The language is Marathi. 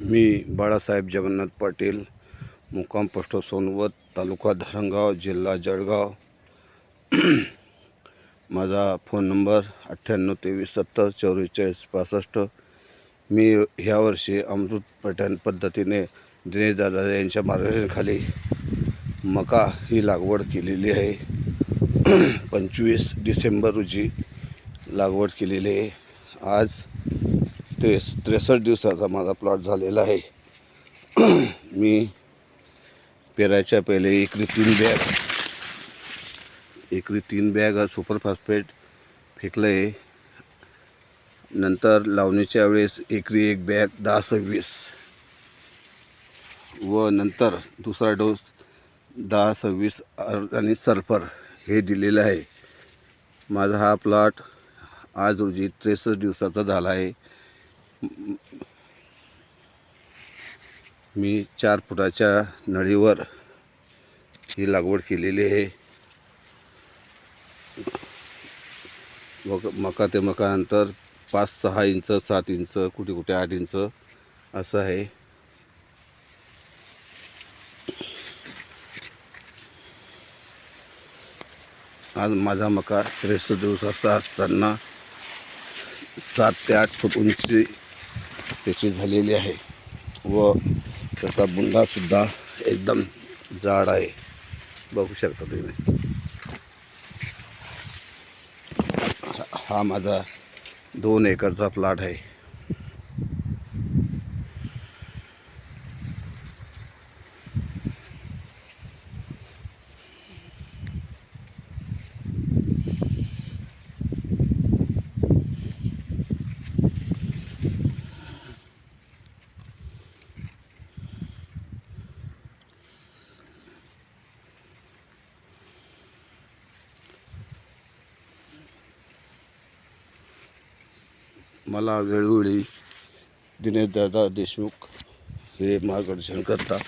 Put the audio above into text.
मी बाळासाहेब जगन्नाथ पाटील मुक्काम पोस्ट सोनवत तालुका धरणगाव जिल्हा जळगाव. माझा फोन नंबर अठ्ठ्याण्णव तेवीस सत्तर चौवेचाळीस पासष्ट. मी ह्या वर्षी अमृत पठण पद्धतीने दिनेश दादा यांच्या मार्गदर्शनाखाली मका ही लागवड केलेली आहे. पंचवीस डिसेंबर रोजी लागवड केलेली आहे. आज त्रेस त्रेसष्ट दिवसाचा माझा प्लॉट झालेला आहे. मी पेरायच्या पहिले एकरी तीन बॅग एकरी तीन बॅग सुपरफास्फेट फेकलं आहे नंतर लावणीच्या वेळेस एकरी एक बॅग दहा सव्वीस. व नंतर दुसरा डोस दहा सव्वीस आणि सल्फर हे दिलेलं आहे. माझा हा प्लॉट आज रोजी त्रेसष्ट दिवसाचा झाला आहे. मी चार फुटाच्या नळीवर ही लागवड केलेली आहे. मग मका ते मका अंतर पाच सहा इंच सात इंच कुठे कुठे आठ इंच असं आहे. आज माझा मका त्रेष्ठ दिवस असा असताना सात ते आठ फूट उंची त्याची झालेली आहे. व त्याचा बुंडासुद्धा एकदम जाड आहे. बघू शकता तुम्ही. हा- हा माझा दोन एकरचा प्लॉट आहे. मला वेळोवेळी दिनेश दादा देशमुख हे मार्गदर्शन करतात.